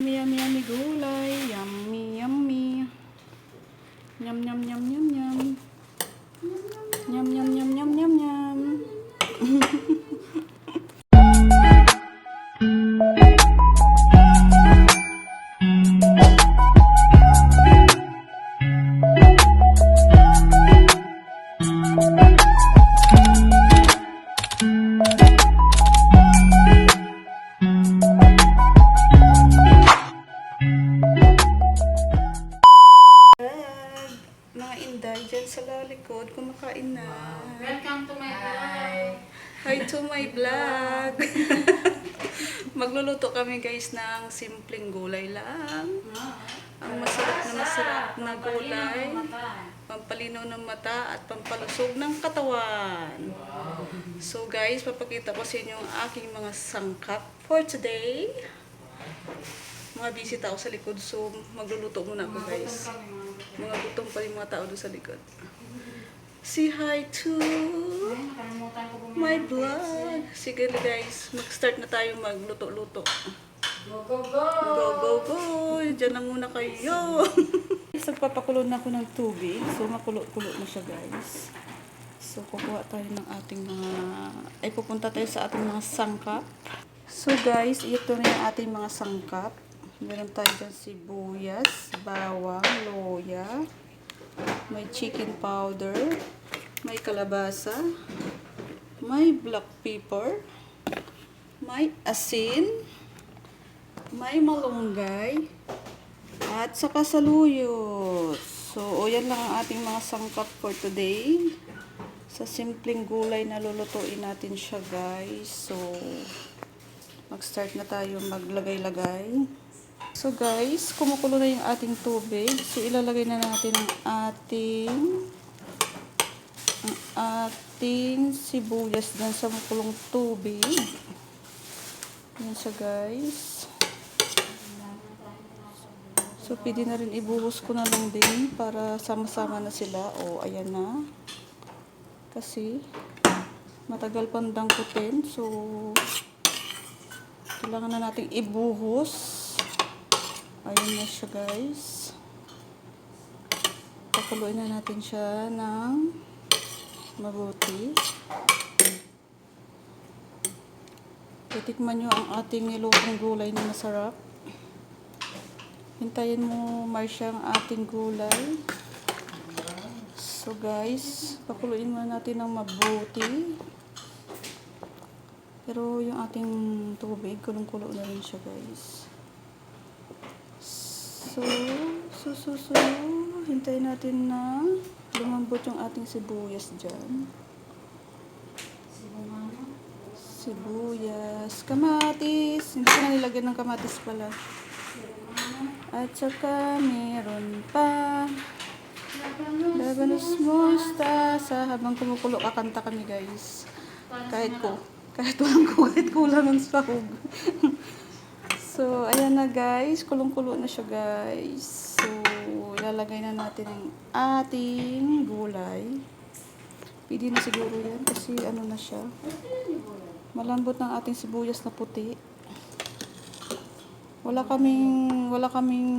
Yummy, yummy gulay. Yummy, yummy. Nhâm, nhâm, nhâm, nhâm, nhâm. Nhâm, nhâm, nhâm, nhâm, nhâm, nhâm. Thank you. Hi to my vlog. Magluluto kami guys ng simpleng gulay lang. Ang masarap na masarap na gulay. Pampalinaw ng mata at pampalusog ng katawan. So guys, papakita ko sa inyo ang aking mga sangkap for today. Mga bisita ako sa likod, so magluluto muna ako guys. Mga gutom pa rin mga tao doon sa likod. Say hi to my vlog. Sige na guys, mag-start na tayo magluto-luto. Go, go, go! Go, go, go! Diyan na muna kayo. Nagpapakulo na ako ng tubig. So, makulo-kulo na siya guys. So, kukuha tayo ng ating mga... Ay, pupunta tayo sa ating mga sangkap. So, guys, ito na yung ating mga sangkap. Meron tayo dyan sibuyas, bawang, loya, may chicken powder, may kalabasa, may black pepper, may asin, may malunggay, at saka saluyot. So, o yan lang ang ating mga sangkap for today. Sa simpleng gulay na lulutuin natin siya guys. So, mag-start na tayo maglagay-lagay. So guys, kumukulo na yung ating tubig. So, ilalagay na natin ang ating ang ating sibuyas dyan sa makulong tubig. Yan siya guys. So, pwede na rin ibuhos ko na lang din para sama-sama na sila. O, ayan na. Kasi, matagal pang dangkutin. So, kailangan na nating ibuhos. Ayan na siya guys. Pakuluin na natin siya ng mabuti. Titikman nyo ang ating nilutong gulay na masarap. Hintayin mo, Marcia, ang ating gulay. So guys, pakuluin muna natin ng mabuti. Pero yung ating tubig, kulong-kulo na rin siya guys. So, so, so, so, hintayin natin na lumambot yung ating sibuyas dyan. Sibuyas, kamatis. Hindi ko nilagyan ng kamatis pala. At saka meron pa Labanos mustasa habang kumukulo kakanta kami guys. Kahit ko, kahit walang ko, kahit kulang ang sahog. so, ayan na guys, kulong-kulo na siya guys. So, ilalagay na natin ang ating gulay. Pwede na siguro yan kasi ano na siya. Malambot ng ating sibuyas na puti. Wala kaming, wala kaming,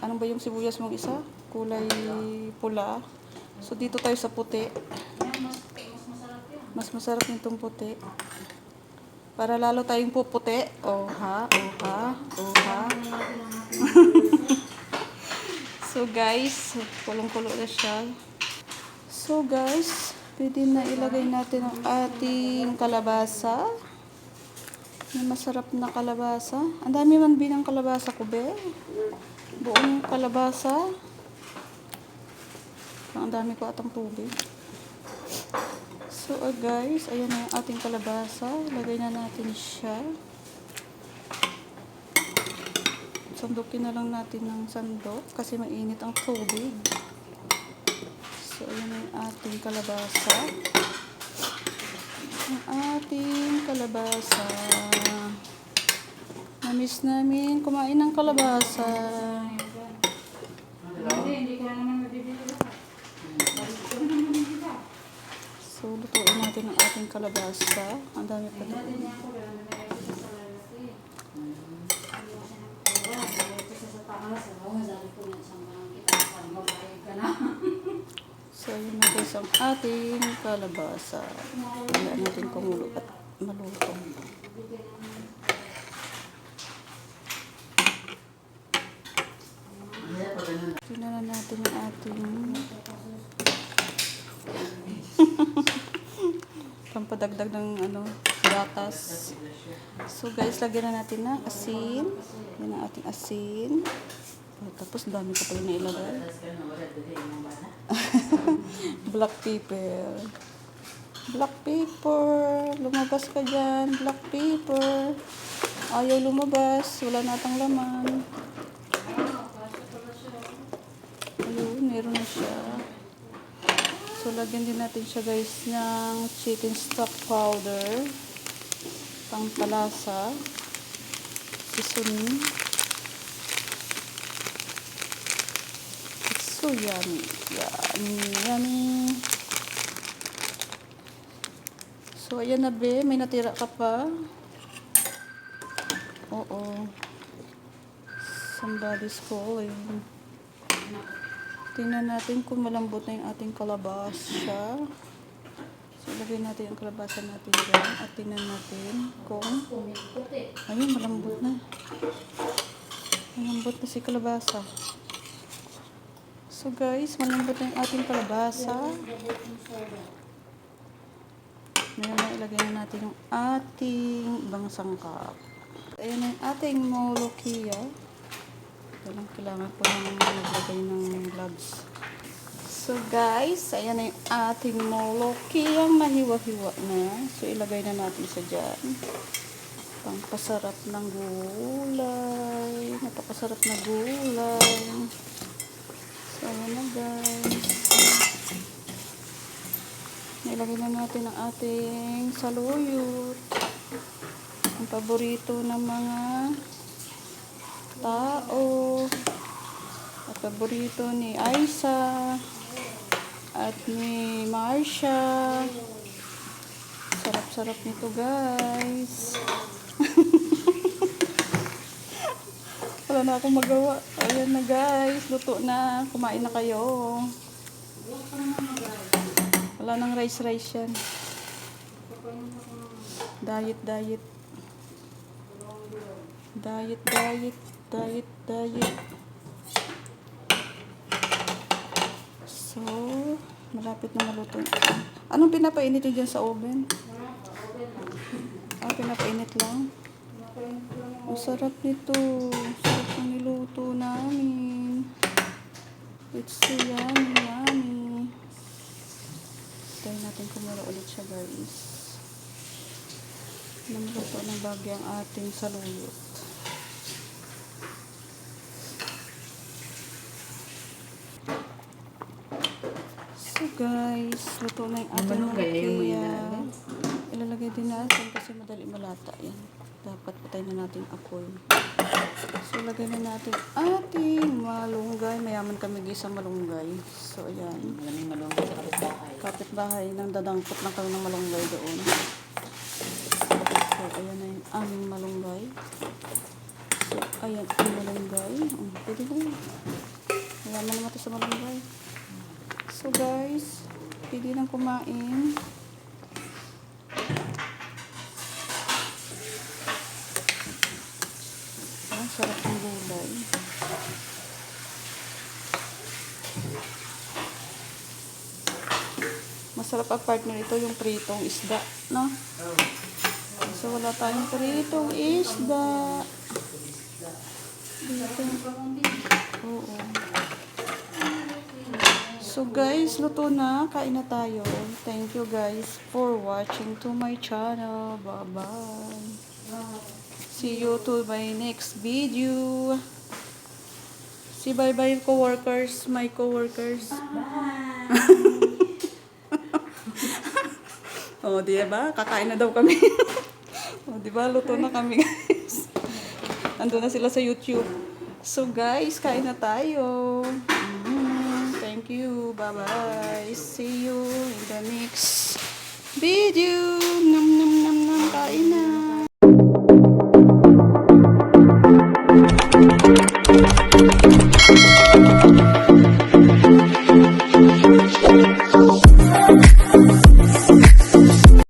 ano ba yung sibuyas mong isa? Kulay pula. So, dito tayo sa puti. Mas masarap nitong puti. Para lalo tayong puputi. Oh ha, oh ha, oh ha. so guys, kulong-kulo na siya. So guys, pwede na ilagay natin ang ating kalabasa. May masarap na kalabasa. Ang dami man binang kalabasa ko, be. Buong kalabasa. Ang dami ko atang tubig. So, uh, guys, ayan na yung ating kalabasa. Lagay na natin siya. Sandukin na lang natin ng sandok kasi mainit ang tubig. So, ayan na yung ating kalabasa. Ang ating kalabasa. Namiss namin kumain ng kalabasa. Hindi, hindi ko na naman mabibili. So, lutuin natin ang ating kalabasa. Ang dami pa doon. So, yun na guys ang ating kalabasa. Wala natin kumulo at malutong. Tignan na natin ang ating pampadagdag ng ano, gatas. So guys, lagyan na natin ng asin. Yan ang ating asin. Oh, tapos dami ka pala na ilagay. Black pepper. Black pepper. Lumabas ka dyan. Black pepper. Ayaw lumabas. Wala natang laman. Ayun, meron na siya. So, lagyan din natin siya guys ng chicken stock powder. Pangpalasa. Seasoning. It's so yummy. Yummy, yummy. So, ayan na be. May natira ka pa. Oo. Somebody's calling. Tingnan natin kung malambot na yung ating kalabasa. So, ilagay natin yung kalabasa natin dyan. At tingnan natin kung... Ayun, malambot na. Malambot na si kalabasa. So guys, malambot na yung ating kalabasa. Ngayon na ilagay na natin yung ating ibang sangkap. Ayan na yung ating molokia. Ito lang kailangan ko nang maglagay ng gloves. So guys, ayan na yung ating molokia na hiwa-hiwa na. So ilagay na natin sa dyan. Pangpasarap ng gulay. Napakasarap na gulay. So ayan na guys. Nilagay na natin ang ating saluyot. Ang paborito ng mga tao. At paborito ni Aisa. At ni Marsha. Sarap-sarap nito guys. Wala na akong magawa. Ayan na guys. Luto na. Kumain na kayo. Wala nang rice-rice yan. Diet, diet. Diet, diet. Diet, diet. So, malapit na maluto. Anong pinapainit nyo dyan sa oven? Ah, pinapainit lang. Ang sarap nito. Sarap ng niluto namin. It's so yummy, yummy. Tayo natin kumula ulit siya guys. Namluto ng bagay ang ating saluyot. So guys, luto na yung ating lumpia. ilalagay? Din natin kasi madali malata yan. Dapat patay na natin apoy. So lagay na natin ating malunggay. Mayaman kami guys sa malunggay. So ayan. Malaming malunggay sa kapitbahay. Kapitbahay nang dadangkot na kami ng malunggay doon. So ayan na yung aming malunggay. So ayan ang malunggay. Um, pwede na yun. Mayaman naman ito sa malunggay. So guys, pwede nang kumain. Ang sarap ng gulay. Masarap ang partner ito yung pritong isda, no? So wala tayong pritong isda. Dito. Oo. So guys, luto na. Kain na tayo. Thank you guys for watching to my channel. Bye-bye. See you to my next video. See bye-bye co-workers, my co-workers. oh, di ba? Kakain na daw kami. oh, di ba? Luto na kami, guys. Ando na sila sa YouTube. So, guys, kain na tayo. Bye-bye. See you in the next video. Nam nam nam nam. Kain na.